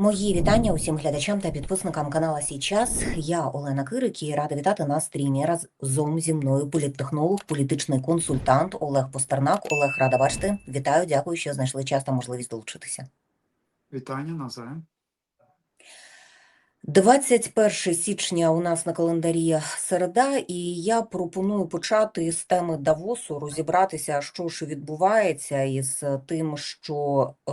Мої вітання усім глядачам та підписникам канала Сій час. Я Олена Кирик і рада вітати на стрімі разом зі мною політтехнолог, політичний консультант Олег Постернак. Олег, рада бачити. Вітаю, дякую, що знайшли час та можливість долучитися. Вітання навзаєм. 21 січня у нас на календарі середа, і я пропоную почати з теми Давосу, розібратися, що ж відбувається із тим, що е,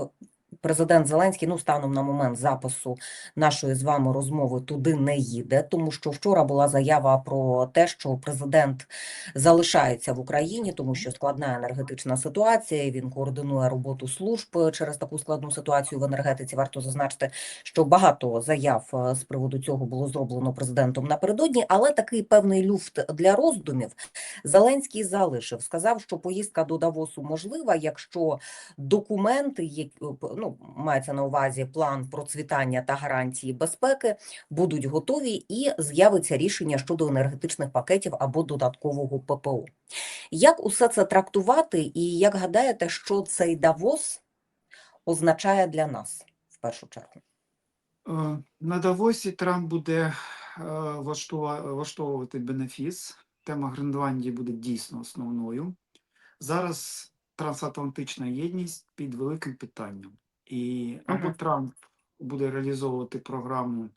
президент Зеленський, ну, станом на момент запису нашої з вами розмови туди не їде, тому що вчора була заява про те, що президент залишається в Україні, тому що складна енергетична ситуація. Він координує роботу служб через таку складну ситуацію в енергетиці. Варто зазначити, що багато заяв е, з приводу цього було зроблено президентом напередодні, але такий певний люфт для роздумів Зеленський залишив. Сказав, що поїздка до Давосу можлива, якщо документи, які ну мається на увазі план процвітання та гарантії безпеки, будуть готові, і з'явиться рішення щодо енергетичних пакетів або додаткового ППО. Як усе це трактувати, і як гадаєте, що цей Давос означає для нас в першу чергу? Е, На Давосі Трамп буде е, влаштовувати бенефіс. Тема Гренландії буде дійсно основною. Зараз трансатлантична єдність під великим питанням. І або Трамп буде реалізовувати програму е,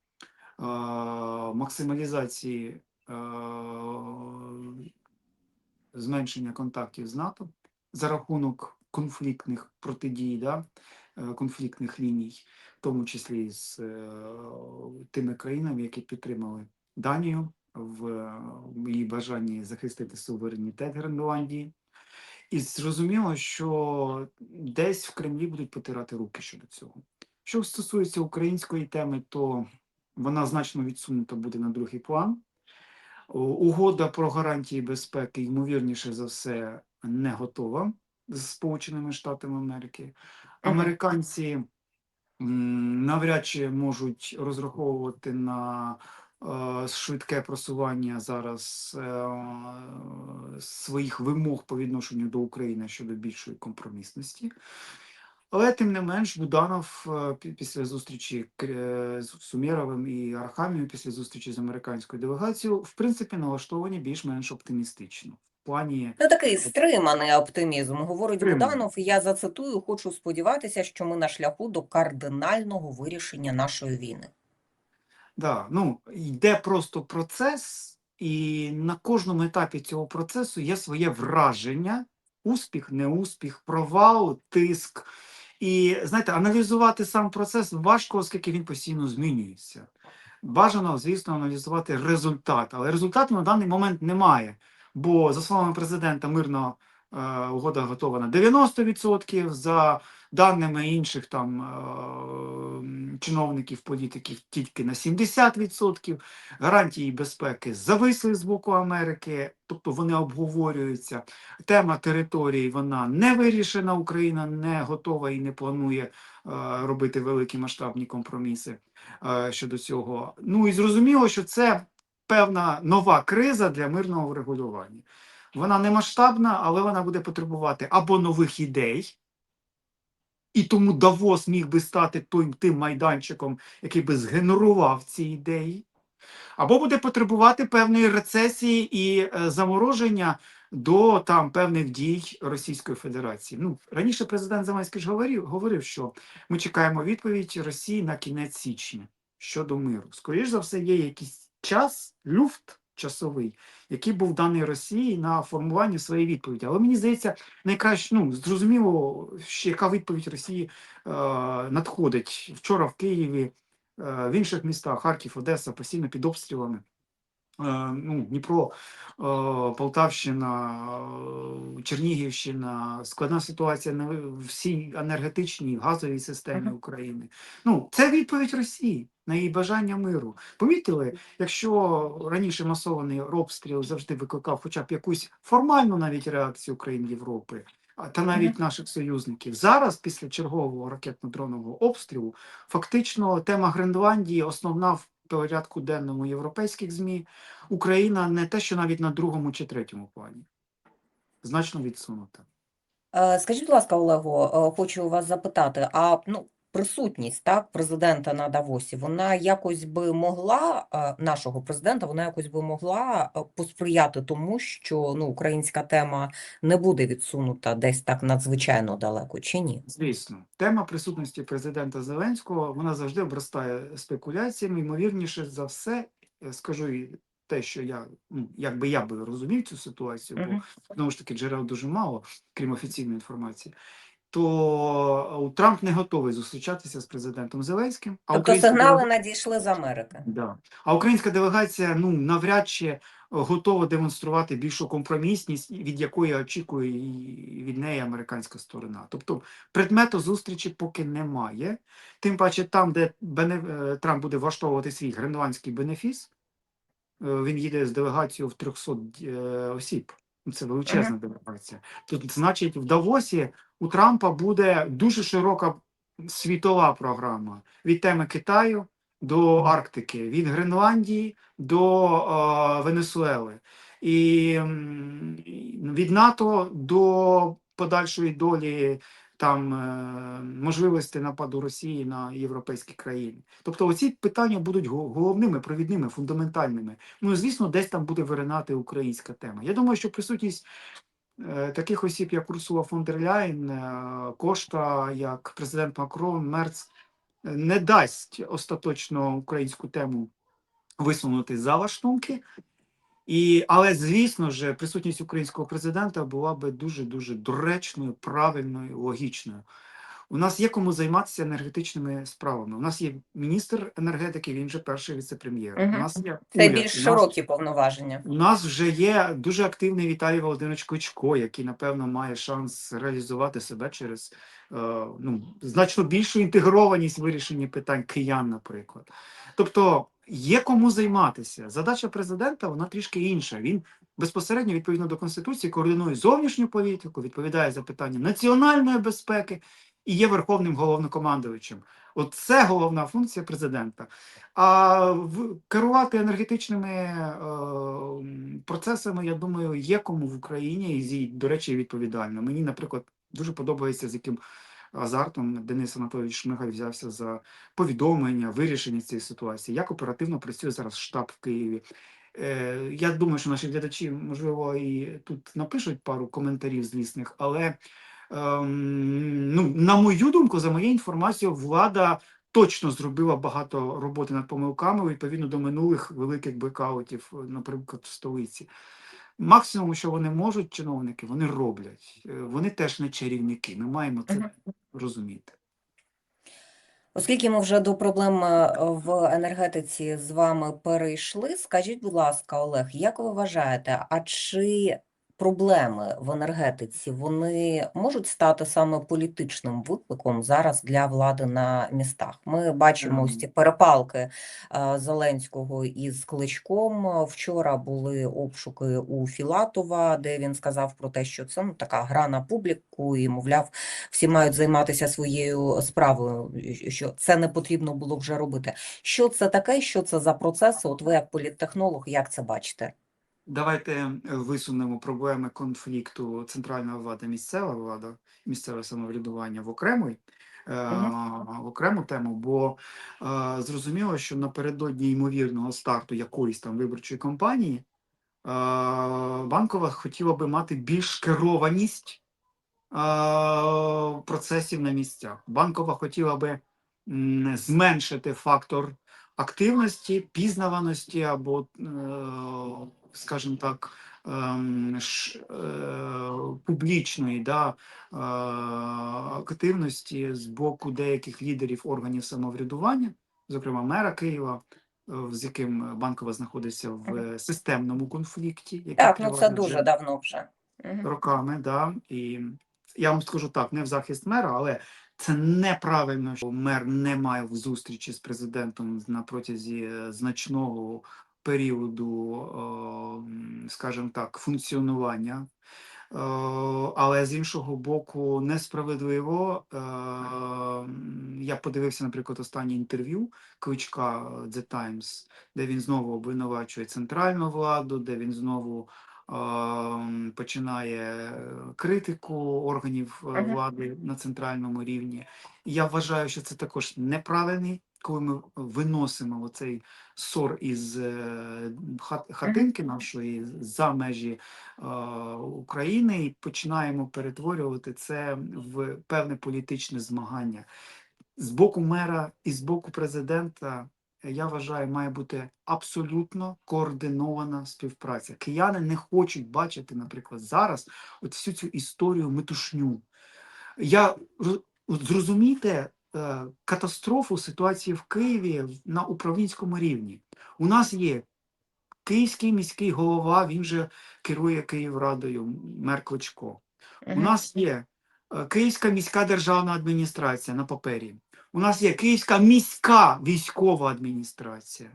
максималізації е, зменшення контактів з НАТО за рахунок конфліктних протидій, да, е, конфліктних ліній, в тому числі з е, тими країнами, які підтримали Данію в е, її бажанні захистити суверенітет Гренландії. І зрозуміло, що десь в Кремлі будуть потирати руки щодо цього. Що стосується української теми, то вона значно відсунута буде на другий план. Угода про гарантії безпеки, ймовірніше за все, не готова з Сполученими Штатами Америки. Американці навряд чи можуть розраховувати на швидке просування зараз е, своїх вимог по відношенню до України щодо більшої компромісності. Але тим не менш, Буданов е, після зустрічі е, з Сумєровим і Арахамією, після зустрічі з американською делегацією, в принципі, налаштовані більш-менш оптимістично. В плані Ну, такий стриманий оптимізм, говорить Стриманий. Буданов. Я зацитую, хочу сподіватися, що ми на шляху до кардинального вирішення нашої війни. Да, ну йде просто процес, і на кожному етапі цього процесу є своє враження, успіх, неуспіх, провал, тиск. І знаєте, аналізувати сам процес важко, оскільки він постійно змінюється. Бажано, звісно, аналізувати результат, але результату на даний момент немає. Бо, за словами президента, мирна е, угода готова на 90%, за даними інших там е, чиновників, політиків тільки на 70%. Гарантії безпеки зависли з боку Америки, тобто вони обговорюються. Тема території вона не вирішена. Україна не готова і не планує е, робити великі масштабні компроміси е, щодо цього. Ну і зрозуміло, що це певна нова криза для мирного врегулювання. Вона не масштабна, але вона буде потребувати або нових ідей. І тому Давос міг би стати тим, тим майданчиком, який би згенерував ці ідеї, або буде потребувати певної рецесії і е, замороження до там певних дій Російської Федерації. Ну раніше президент Зеленський ж говорив, говорив, що ми чекаємо відповідь Росії на кінець січня щодо миру. Скоріше за все, є якийсь час, люфт часовий, який був даний Росії на формування своєї відповіді. Але мені здається, найкраще ну зрозуміло, яка відповідь Росії е, надходить вчора в Києві, е, в інших містах Харків, Одеса постійно під обстрілами. Е, ну, Дніпро, е, Полтавщина, е, Чернігівщина, складна ситуація на всій енергетичній газовій системі України. Ну, це відповідь Росії на її бажання миру. Помітили, якщо раніше масований обстріл завжди викликав хоча б якусь формальну навіть реакцію країн Європи, та навіть наших союзників. Зараз, після чергового ракетно-дронового обстрілу, фактично тема Гренландії основна в порядку денному європейських ЗМІ. Україна не те, що навіть на другому чи третьому плані. Значно відсунута. Е, Скажіть, будь ласка, Олего, е, хочу вас запитати, а ну, присутність так, президента на Давосі, вона якось би могла, е, нашого президента, вона якось би могла е, посприяти тому, що ну, українська тема не буде відсунута десь так надзвичайно далеко, чи ні? Звісно, тема присутності президента Зеленського вона завжди обростає спекуляціями. Ймовірніше за все, е, скажу і те, що я ну, якби я би розумів цю ситуацію, бо знову ж таки джерел дуже мало, крім офіційної інформації. То е, Трамп не готовий зустрічатися з президентом Зеленським. А Тобто сигнали делега- надійшли з Америки. Да. А українська делегація ну навряд чи е, готова демонструвати більшу компромісність, від якої очікує і від неї американська сторона. Тобто предмету зустрічі поки немає. Тим паче, там, де бене... е, Трамп буде влаштовувати свій гренландський бенефіс, він їде з делегацією в 300 е, осіб. Ну, Це величезна делегація. Тут, значить, в Давосі у Трампа буде дуже широка світова програма від теми Китаю до Арктики, від Гренландії до е, Венесуели, і від НАТО до подальшої долі там е, можливості нападу Росії на європейські країни. Тобто, оці питання будуть головними, провідними, фундаментальними. Ну, звісно, десь там буде виринати українська тема. Я думаю, що присутність таких осіб, як Урсула фон дер Ляєн, е, Кошта, як президент Макрон, Мерц, е, не дасть остаточно українську тему висунути за лаштунки. І, але, звісно ж, присутність українського президента була би дуже-дуже доречною, правильною, логічною. У нас є кому займатися енергетичними справами. У нас є міністр енергетики, він же перший віце-прем'єр. Мгм. У нас є Це уряд, більш у нас- широкі повноваження. у нас вже є дуже активний Віталій Володимирович Кличко, який, напевно, має шанс реалізувати себе через е, ну, значно більшу інтегрованість в вирішенні питань киян, наприклад. Тобто є кому займатися. Задача президента вона трішки інша. Він безпосередньо відповідно до конституції координує зовнішню політику, відповідає за питання національної безпеки і є верховним головнокомандуючим. От це головна функція президента. А керувати енергетичними е, процесами, я думаю, є кому в Україні, і, до речі, відповідально. Мені, наприклад, дуже подобається, з яким азартом Денис Анатолійович Шмигаль взявся за повідомлення, вирішення цієї ситуації. Як оперативно працює зараз штаб в Києві. Е, я думаю, що наші глядачі, можливо, і тут напишуть пару коментарів злісних, але ну, на мою думку, за моєю інформацією, влада точно зробила багато роботи над помилками відповідно до минулих великих блекаутів, наприклад, в столиці. Максимум, що вони можуть, чиновники, вони роблять. Е, Вони теж не чарівники. Ми маємо це розуміти. Оскільки ми вже до проблем е, в енергетиці з вами перейшли, скажіть, будь ласка, Олег, як ви вважаєте, а чи проблеми в енергетиці вони можуть стати саме політичним викликом зараз для влади на містах? Ми бачимо ось ці перепалки е, Зеленського із Кличком. Вчора були обшуки у Філатова, де він сказав про те, що це ну, така гра на публіку, і, мовляв, всі мають займатися своєю справою, що це не потрібно було вже робити. Що це таке? Що це за процеси? От ви як політтехнолог, як це бачите? Давайте е, висунемо проблеми конфлікту центральна влада, місцева влада, місцеве самоврядування в окремий, е, в окрему тему, бо е, зрозуміло, що напередодні ймовірного старту якоїсь там виборчої кампанії е, банкова хотіла би мати більш керованість е, процесів на місцях. Банкова хотіла би м, зменшити фактор активності, пізнаваності або, е, скажімо так, ем, е, публічної да, е, активності з боку деяких лідерів органів самоврядування, зокрема мера Києва, е, з яким банкова знаходиться в системному конфлікті. який Так, ну це дуже вже давно вже. Роками, да, і я вам скажу так, не в захист мера, але це неправильно, що мер не має в зустрічі з президентом на протязі значного періоду, е, скажімо так, функціонування. Е, Але з іншого боку, несправедливо. Е, Я подивився, наприклад, останнє інтерв'ю Кличка е, The Times, де він знову обвинувачує центральну владу, де він знову ем, починає критику органів е, влади на центральному рівні. Я вважаю, що це також неправильний, коли ми виносимо оцей ссор із е, хатинки нашої за межі е, України і починаємо перетворювати це в певне політичне змагання. З боку мера і з боку президента, я вважаю, має бути абсолютно координована співпраця. Кияни не хочуть бачити, наприклад, зараз от всю цю історію метушню. Я зрозумійте катастрофу ситуації в Києві на управлінському рівні. У нас є київський міський голова, він же керує Київрадою, мер Кличко. У нас є е, Київська міська державна адміністрація на папері. У нас є Київська міська військова адміністрація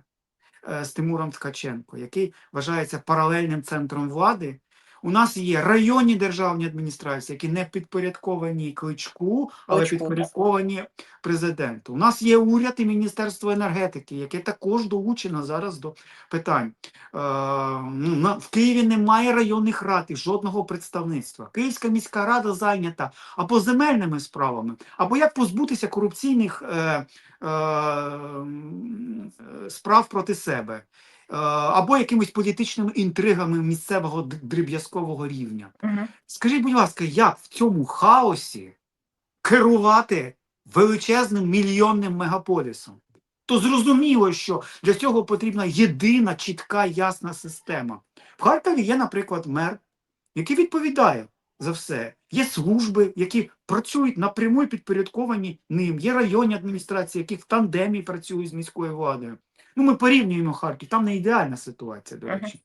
е, з Тимуром Ткаченко, який вважається паралельним центром влади. У нас є районні державні адміністрації, які не підпорядковані кличку, але Кличку, підпорядковані президенту. У нас є уряд і Міністерство енергетики, яке також долучено зараз до питань. Е, ну, в Києві немає районних рад і жодного представництва. Київська міська рада зайнята або земельними справами, або як позбутися корупційних е, е, справ проти себе, або якимись політичними інтригами місцевого дріб'язкового рівня. Мгм. Скажіть, будь ласка, як в цьому хаосі керувати величезним мільйонним мегаполісом? То зрозуміло, що для цього потрібна єдина, чітка, ясна система. В Харкові є, наприклад, мер, який відповідає за все. Є служби, які працюють напряму і підпорядковані ним. Є районні адміністрації, які в тандемі працюють з міською владою. Ну, ми порівнюємо Харків, там не ідеальна ситуація, до речі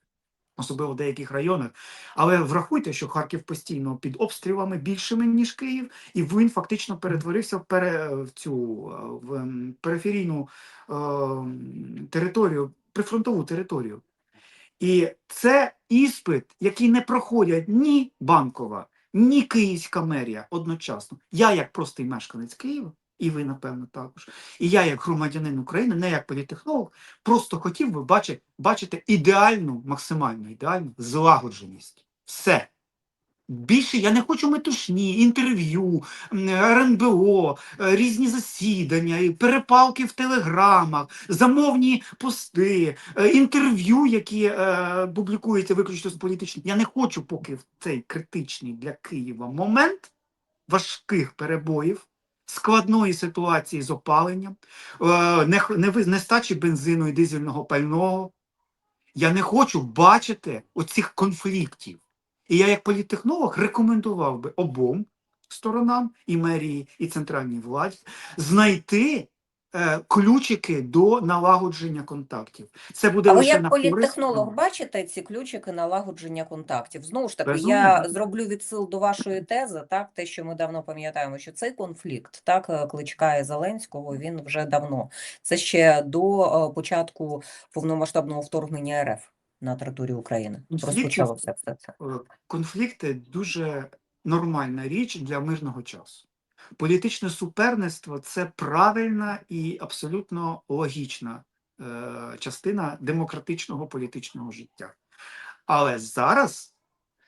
особливо в деяких районах. Але врахуйте, що Харків постійно під обстрілами більшими, ніж Київ, і він фактично перетворився в, пере, в цю е, в периферійну е, територію, прифронтову територію. І це іспит, який не проходять ні банкова, ні київська мерія одночасно. Я, як простий мешканець Києва, і ви, напевно, також. І я, як громадянин України, не як політехнолог, просто хотів би бачити, бачити ідеальну, максимально ідеальну злагодженість. Все. Більше я не хочу метушні, інтерв'ю, РНБО, е, різні засідання, перепалки в телеграмах, замовні пости, е, інтерв'ю, які е, публікуються виключно з політичних. Я не хочу, поки в цей критичний для Києва момент важких перебоїв, складної ситуації з опаленням, е, нестачі бензину і дизельного пального. Я не хочу бачити оцих конфліктів. І я, як політтехнолог, рекомендував би обом сторонам, і мерії, і центральній владі, знайти ключики до налагодження контактів. Це буде А ви лише як політтехнолог бачите ці ключики налагодження контактів? Знову ж таки, Безумовно. я зроблю відсил до вашої тези, так, те, що ми давно пам'ятаємо, що цей конфлікт, так, е, Кличка і Зеленського, він вже давно. Це ще до е, початку повномасштабного вторгнення РФ на територію України. Розпочалося все це. Е, конфлікти дуже нормальна річ для мирного часу. Політичне суперництво це правильна і абсолютно логічна е, частина демократичного політичного життя. Але зараз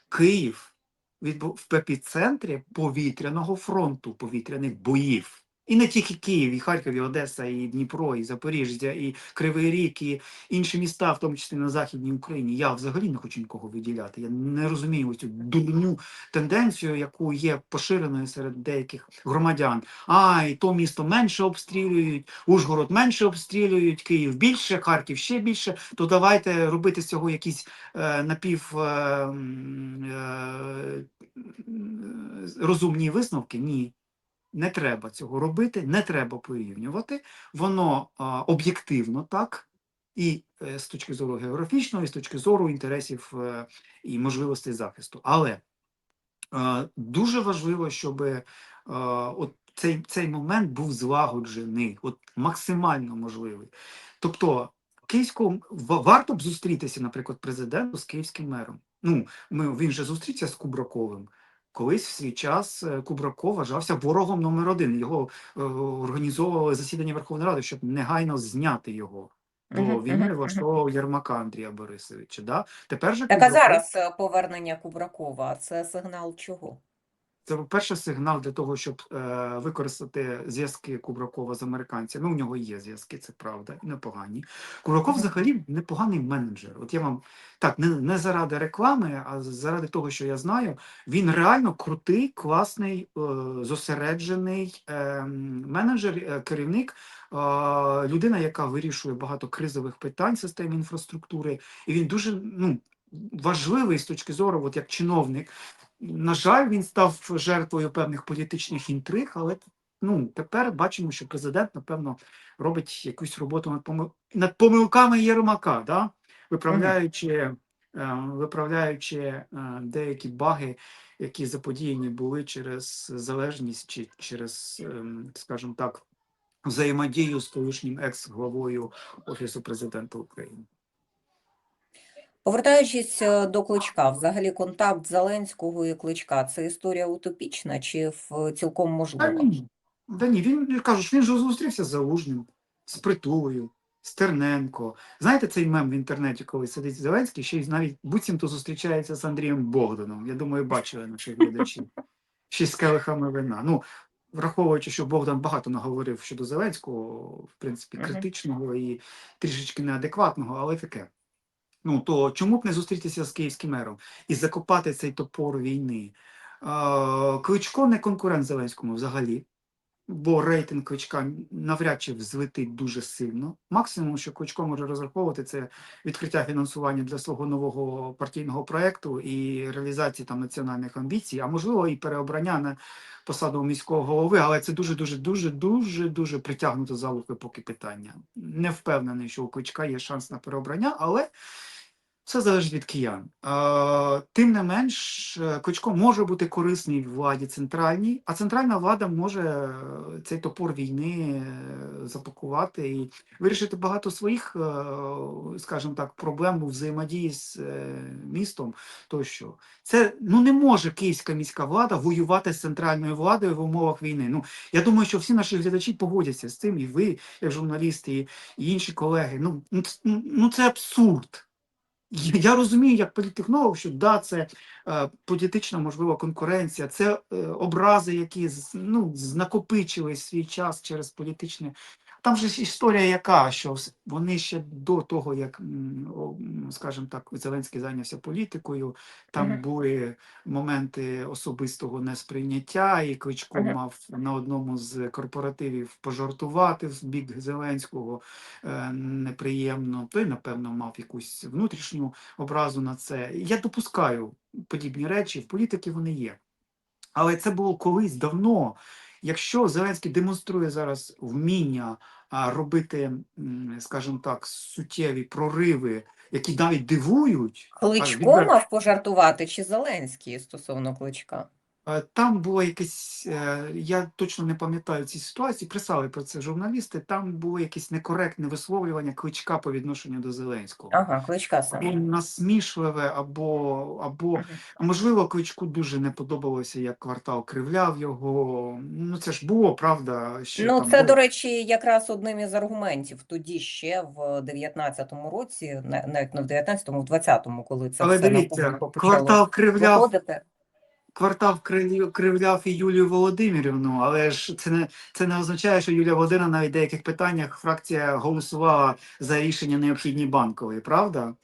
Київ відбув в епіцентрі повітряного фронту, повітряних боїв. І не тільки Київ, і Харків, і Одеса, і Дніпро, і Запоріжжя, і Кривий Ріг, і інші міста, в тому числі на Західній Україні. Я взагалі не хочу нікого виділяти. Я не розумію цю дурню тенденцію, яку є поширеною серед деяких громадян. А, і то місто менше обстрілюють, Ужгород менше обстрілюють, Київ більше, Харків ще більше. То давайте робити з цього якісь е, напів е, е, розумні висновки. Ні. Не треба цього робити, не треба порівнювати. Воно об'єктивно так, і е, з точки зору географічного, і з точки зору інтересів е, і можливостей захисту. Але е, дуже важливо, щоб е, от цей, цей момент був злагоджений, от максимально можливий. Тобто, київському ва- варто б зустрітися, наприклад, президенту з київським мером. Ну, ми, він же зустрівся з Кубраковим. Колись в свій час Кубрако вважався ворогом номер один. Його е, організовували засідання Верховної Ради, щоб негайно зняти його. Бо Мгм, він мгм, влаштовував влаштовував Єрмака Андрія Борисовича. Да? Тепер же Так, а зараз е, повернення Кубракова це сигнал чого? Це, по-перше, сигнал для того, щоб е, використати зв'язки Кубракова з американцями. Ну, у нього є зв'язки, це правда, непогані. Кубраков взагалі непоганий менеджер. От я вам так, не, не заради реклами, а заради того, що я знаю, він реально крутий, класний, е, зосереджений е, менеджер, е, керівник, е, людина, яка вирішує багато кризових питань в системі інфраструктури. І він дуже ну, важливий з точки зору, от як чиновник. На жаль, він став жертвою певних політичних інтриг, але ну, тепер бачимо, що президент, напевно, робить якусь роботу над, помил... над помилками Єрмака, да? виправляючи, е, виправляючи е, деякі баги, які заподіяні були через залежність чи через, ем, скажімо так, взаємодію з колишнім екс-главою Офісу президента України. Повертаючись е, до Кличка, взагалі контакт Зеленського і Кличка це історія утопічна чи в цілком Та можлива? ні, та ні, він я кажу, він же зустрівся з Залужним, з Притулою, з Терненко. Знаєте цей мем в інтернеті, коли сидить Зеленський, ще й навіть буцімто зустрічається з Андрієм Богданом. Я думаю, бачили наші глядачі. Ще з келихами вина. Ну, враховуючи, що Богдан багато наговорив щодо Зеленського, в принципі, критичного і трішечки неадекватного, але таке. Ну, то чому б не зустрітися з київським мером і закопати цей топор війни? Кличко не конкурент Зеленському взагалі, бо рейтинг Кличка навряд чи взлетить дуже сильно. Максимум, що Кличко може розраховувати, це відкриття фінансування для свого нового партійного проєкту і реалізації там національних амбіцій, а можливо і переобрання на посаду міського голови, але це дуже дуже дуже дуже дуже притягнуто за поки питання. Не впевнений, що у Кличка є шанс на переобрання, але все залежить від киян. Тим не менш, е, Кличко може бути корисний владі центральній, а центральна влада може е, цей топор війни е, запакувати і вирішити багато своїх, скажімо так, проблем у взаємодії з містом. Тощо це ну не може київська міська влада воювати з центральною владою в умовах війни. Ну я думаю, що всі наші глядачі погодяться з цим, і ви, як журналісти, і, інші колеги. Ну, ну, ну це абсурд. Я розумію, як політтехнолог, що да, це політична можливо конкуренція, це е, образи, які ну, накопичили свій час через політичне. Там же ж історія яка, що вони ще до того, як, скажімо так, Зеленський зайнявся політикою, там Мгм. були моменти особистого несприйняття, і Кличко Мгм. мав на одному з корпоративів пожартувати в бік Зеленського е, неприємно. Той, напевно, мав якусь внутрішню образу на це. Я допускаю подібні речі, в політики вони є. Але це було колись давно. Якщо Зеленський демонструє зараз вміння робити, скажімо так, суттєві прориви, які навіть дивують, Кличко мав пожартувати чи Зеленський стосовно Кличка? Е, Там було якесь, е, я точно не пам'ятаю ці ситуації, писали про це журналісти. Там було якесь некоректне висловлювання кличка по відношенню до Зеленського. Ага, Кличка Або саме. насмішливе, або, або Мгм. а можливо, кличку дуже не подобалося, як квартал кривляв його. Ну це ж було, правда. Що Ну, там це, було. до речі, якраз одним із аргументів тоді ще в 19-му році, на- навіть не в 19-му, в 20-му, коли це Але все дивіться, квартал кривляв, виходити. Квартал кривляв, і Юлію Володимирівну, але ж це не це не означає, що Юлія Володимирівна навіть в деяких питаннях фракція голосувала за рішення необхідні банкової, правда?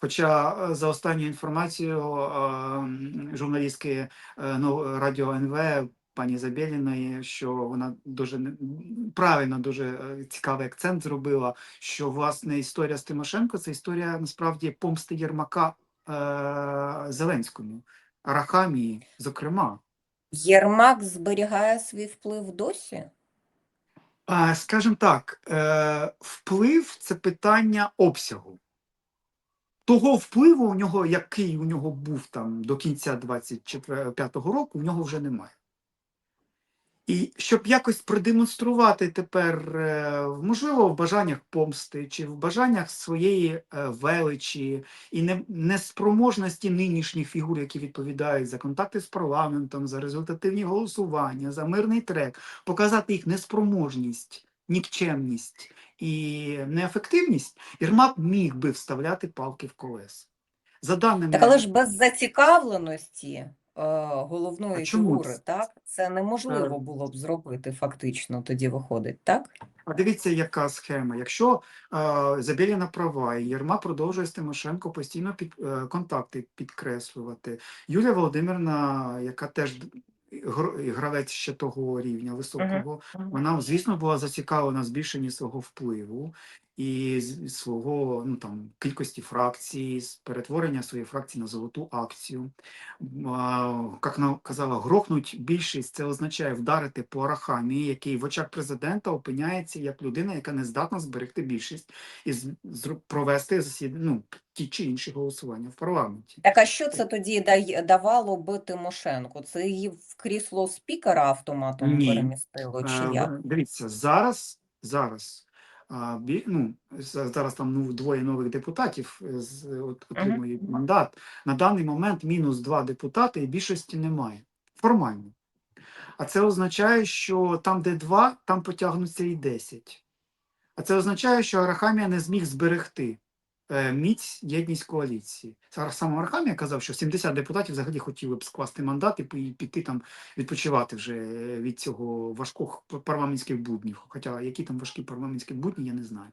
Хоча е, за останньою інформацією е, журналістки е, ну, радіо НВ пані Забєліної, що вона дуже правильно, дуже цікавий акцент зробила, що власне історія з Тимошенко це історія насправді помсти Єрмака е, Зеленському. Арахамії, зокрема. Єрмак зберігає свій вплив досі? Скажімо так, е, вплив це питання обсягу. Того впливу у нього, який у нього був там до кінця 25-го року, у нього вже немає. І щоб якось продемонструвати тепер, е, можливо, в бажаннях помсти чи в бажаннях своєї е, величі і неспроможності нинішніх фігур, які відповідають за контакти з парламентом, за результативні голосування, за мирний трек, показати їх неспроможність, нікчемність і неефективність, Єрмак міг би вставляти палки в колеса. За даними Так, але ж без зацікавленості головної фігури, так, це неможливо було б зробити фактично, тоді виходить, так? А дивіться, яка схема. Якщо е, Забєліна права, і Єрма продовжує з Тимошенко постійно під, е, контакти підкреслювати. Юлія Володимирівна, яка теж гравець ще того рівня високого, вона, звісно, була зацікавлена збільшенні свого впливу і свого ну там кількості фракцій, перетворення своєї фракції на золоту акцію. Як казала, грохнуть більшість це означає вдарити по Арахамії, який в очах президента опиняється як людина, яка не здатна зберегти більшість і провести засідання, ну, ті чи інші голосування в парламенті. Так, а що це тоді давало би Тимошенко? Це її в крісло спікера автоматом Ні. перемістило, чи Е, як? Дивіться, зараз, зараз, а, бі, ну, за- зараз там ну, двоє нових депутатів е, з, от, отримують мандат. На даний момент мінус два депутати і більшості немає. Формально. А це означає, що там, де два, там потягнуться і 10. А це означає, що Арахамія не зміг зберегти міць, єдність коаліції. Сам Арахамія казав, що 70 депутатів взагалі хотіли б скласти мандат і піти там відпочивати вже е, від цього важких парламентських буднів. Хоча які там важкі парламентські будні, я не знаю.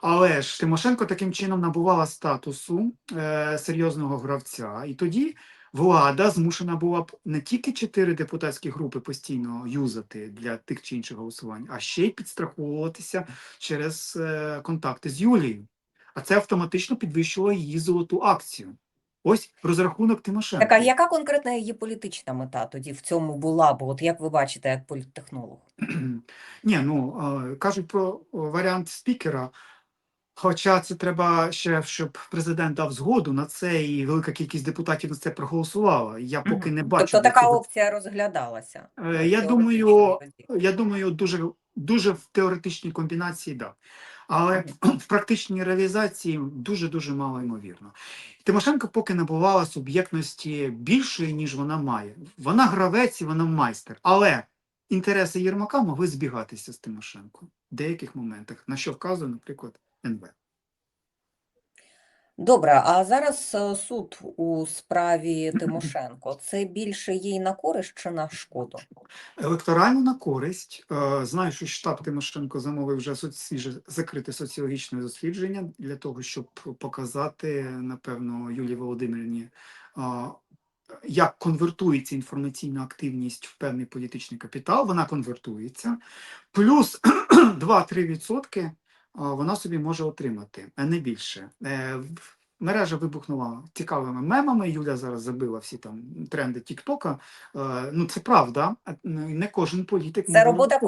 Але ж Тимошенко таким чином набувала статусу е, серйозного гравця, і тоді влада змушена була б не тільки чотири депутатські групи постійно юзати для тих чи інших голосувань, а ще й підстраховуватися через е, контакти з Юлією. А це автоматично підвищувало її золоту акцію. Ось розрахунок Тимошенко. Так, а яка конкретна її політична мета тоді в цьому була б, от як ви бачите, як політтехнолог? Ні, ну е, кажуть про е, варіант спікера. Хоча це треба ще, щоб президент дав згоду на це, і велика кількість депутатів на це проголосувала. Я поки не бачу. Тобто така це опція розглядалася? Е, ну, Я думаю, я думаю, дуже, дуже в теоретичній комбінації, да. Але в практичній реалізації дуже-дуже мало ймовірно. Тимошенко поки набувала суб'єктності більшої, ніж вона має. Вона гравець і вона майстер. Але інтереси Єрмака могли збігатися з Тимошенко в деяких моментах, на що вказує, наприклад, НВ. Добре, а зараз е, суд у справі Тимошенко. Це більше їй на користь чи на шкоду? Електорально на користь. Е, Знаю, що штаб Тимошенко замовив вже соц- закрите соціологічне дослідження для того, щоб показати, напевно, Юлії Володимирівні, а, як конвертується інформаційна активність в певний політичний капітал. Вона конвертується. Плюс 2-3% а, вона собі може отримати, а не більше. Е, Мережа вибухнула цікавими мемами. Юля зараз забила всі там тренди Тіктока. Е, Ну, це правда. ну, Не кожен політик Це робота на це.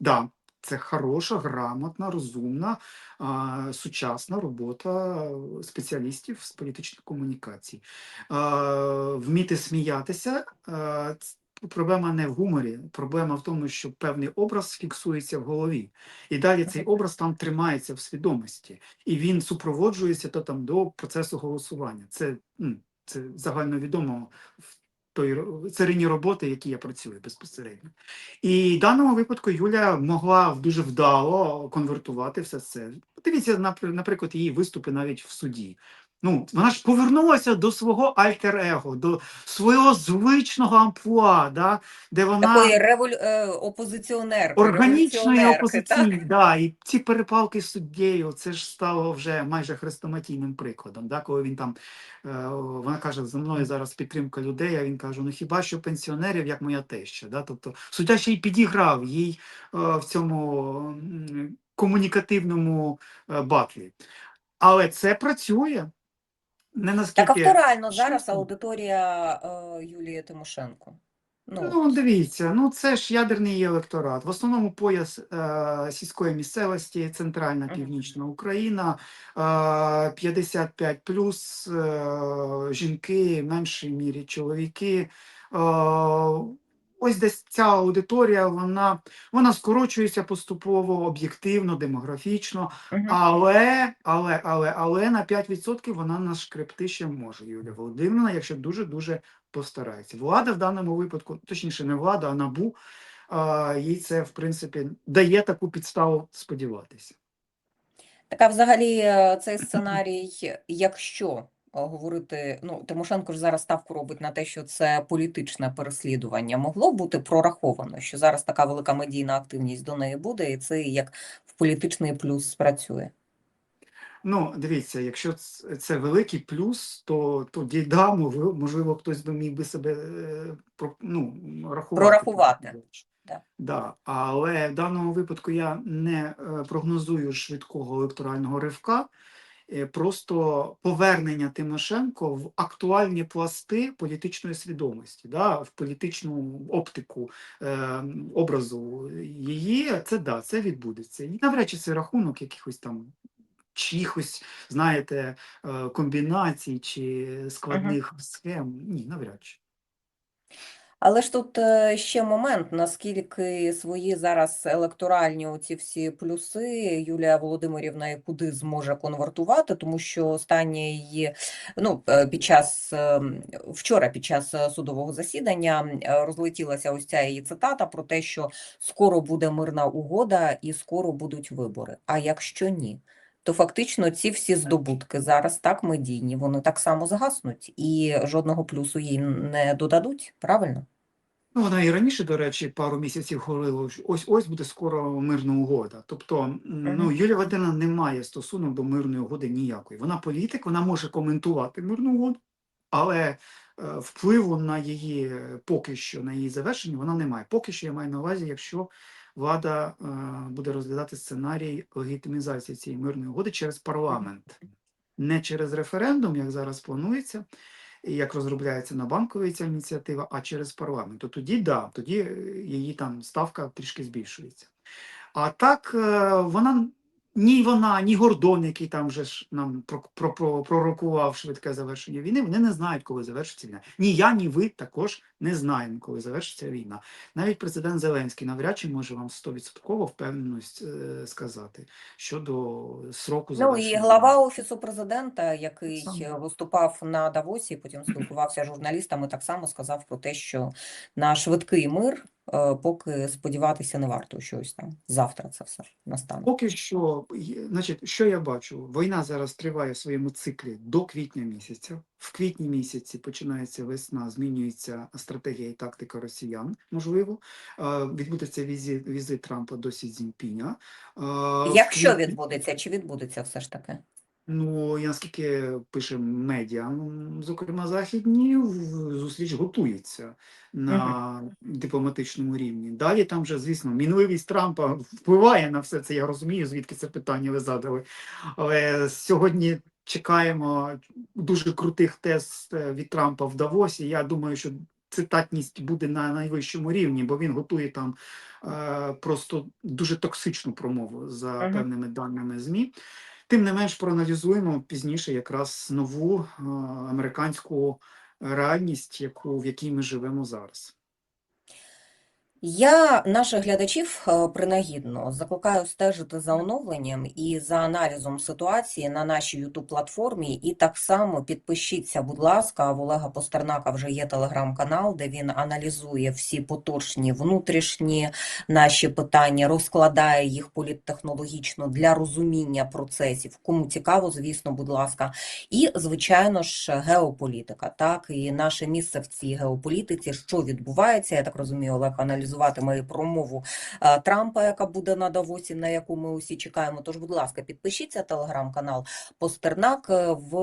Да, це хороша, грамотна, розумна, сучасна робота е, спеціалістів з політичних комунікацій. Вміти сміятися. Проблема не в гуморі, проблема в тому, що певний образ фіксується в голові, і далі цей образ там тримається в свідомості, і він супроводжується то там до процесу голосування. Це, це загальновідомо в той царині роботи, в якій я працюю безпосередньо. І в даному випадку Юля могла дуже вдало конвертувати все це. Подивіться, напр- наприклад, її виступи навіть в суді. Ну, вона ж повернулася до свого альтер-его, до свого звичного амплуа, да, де вона Такої револю... е, опозиціонерки, органічної опозиційної, да, і ці перепалки з суддєю, це ж стало вже майже хрестоматійним прикладом. Да, коли він там е, вона каже, за мною зараз підтримка людей, а він каже: ну хіба що пенсіонерів, як моя теща. Да? Тобто суддя ще й підіграв їй е, в цьому комунікативному батлі. Але це працює. Не наскільки Так, а хто реально зараз аудиторія е, Юлії Тимошенко? Ну, Ну, дивіться, ну це ж ядерний електорат. В основному пояс е, сільської місцевості, центральна північна Україна, е, 55 плюс е, жінки, в меншій мірі чоловіки. Е, ось десь ця аудиторія, вона, вона скорочується поступово, об'єктивно, демографічно, але, але, але, але на 5% вона нас шкребти ще може, Юлія Володимирівна, якщо дуже-дуже постарається. Влада в даному випадку, точніше, не влада, а набу а, їй це, в принципі, дає таку підставу сподіватися. Така взагалі е, цей сценарій, якщо говорити, ну Тимошенко ж зараз ставку робить на те, що це політичне переслідування, могло бути прораховано, що зараз така велика медійна активність до неї буде, і це як в політичний плюс спрацює. Ну, дивіться, якщо це великий плюс, то тоді да, можливо, хтось би міг би себе е, ну, рахувати. Прорахувати, да. Да. Але в даному випадку я не е, прогнозую швидкого електорального ривка. Е, Просто повернення Тимошенко в актуальні пласти політичної свідомості, да, в політичну оптику е, образу її, це да, це відбудеться. І навряд чи це рахунок якихось там чихось, знаєте, е, комбінацій чи складних схем. Ні, навряд чи. Але ж тут е, ще момент, наскільки свої зараз електоральні оці всі плюси Юлія Володимирівна і куди зможе конвертувати, тому що останнє її, ну, е, під час, е, вчора під час судового засідання розлетілася ось ця її цитата про те, що скоро буде мирна угода і скоро будуть вибори. А якщо ні? То фактично ці всі здобутки зараз так медійні, вони так само згаснуть і жодного плюсу їй не додадуть, правильно? Ну, вона і раніше, до речі, пару місяців говорила, що ось ось буде скоро мирна угода. Тобто, ну. Юлія Вадина не має стосунок до мирної угоди ніякої. Вона політик, вона може коментувати мирну угоду, але е, впливу на її е, поки що на її завершення вона не має. Поки що я маю на увазі, якщо влада е, буде розглядати сценарій легітимізації цієї мирної угоди через парламент, не через референдум, як зараз планується і як розробляється на банковій ця ініціатива, а через парламент, то тоді да, тоді е, її там ставка трішки збільшується. А так е, вона ні вона, ні Гордон, який там вже ж нам про, про, про, пророкував швидке завершення війни, вони не знають, коли завершиться війна. Ні я, ні ви також не знаємо, коли завершиться війна. Навіть президент Зеленський навряд чи може вам 100% впевненість е, сказати щодо сроку Ну і глава офісу президента, який Саме. е, виступав на Давосі, потім спілкувався з журналістами, так само сказав про те, що на швидкий мир поки сподіватися не варто щось там. Завтра це все настане. Поки що, значить, що я бачу? Війна зараз триває в своєму циклі до квітня місяця. В квітні місяці починається весна, змінюється стратегія і тактика росіян. Можливо, Е, відбудеться візит, візит Трампа до Сі Цзіньпіня. Е, Якщо відбудеться, чи відбудеться все ж таки? Ну, я наскільки пише медіа, зокрема західні, зустріч готується на дипломатичному рівні. Далі там вже, звісно, мінливість Трампа впливає на все це. Я розумію, звідки це питання ви задали. Але сьогодні чекаємо дуже крутих тест е, від Трампа в Давосі. Я думаю, що цитатність буде на найвищому рівні, бо він готує там е, просто дуже токсичну промову за певними даними ЗМІ. Тим не менш, проаналізуємо пізніше якраз нову американську реальність, яку, в якій ми живемо зараз. Я наших глядачів е, принагідно закликаю стежити за оновленням і за аналізом ситуації на нашій youtube платформі. І так само підпишіться, будь ласка, в Олега Постернака вже є телеграм-канал, де він аналізує всі поточні внутрішні наші питання, розкладає їх політтехнологічно для розуміння процесів. Кому цікаво, звісно, будь ласка. І, звичайно ж, геополітика, так, і наше місце в цій геополітиці, що відбувається, я так розумію, Олег аналізуватиме і промову е, Трампа, яка буде на Давосі, на яку ми усі чекаємо. Тож, будь ласка, підпишіться телеграм-канал Постернак е, в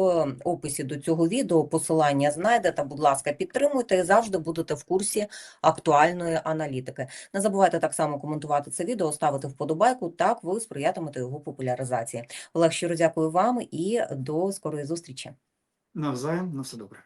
описі до цього відео. Посилання знайдете. Будь ласка, підтримуйте і завжди будете в курсі актуальної аналітики. Не забувайте так само коментувати це відео, ставити вподобайку. Так ви сприятимете його популяризації. Олег, щиро дякую вам і до скорої зустрічі. Навзаєм, на все добре.